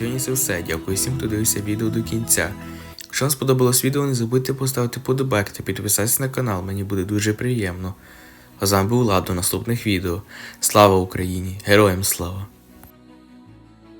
сьогодні це все. Дякую всім, хто дивився відео до кінця. Якщо вам сподобалось відео, не забудьте поставити подобайк та підписатися на канал, мені буде дуже приємно. А з вами був Лад до наступних відео. Слава Україні! Героям слава!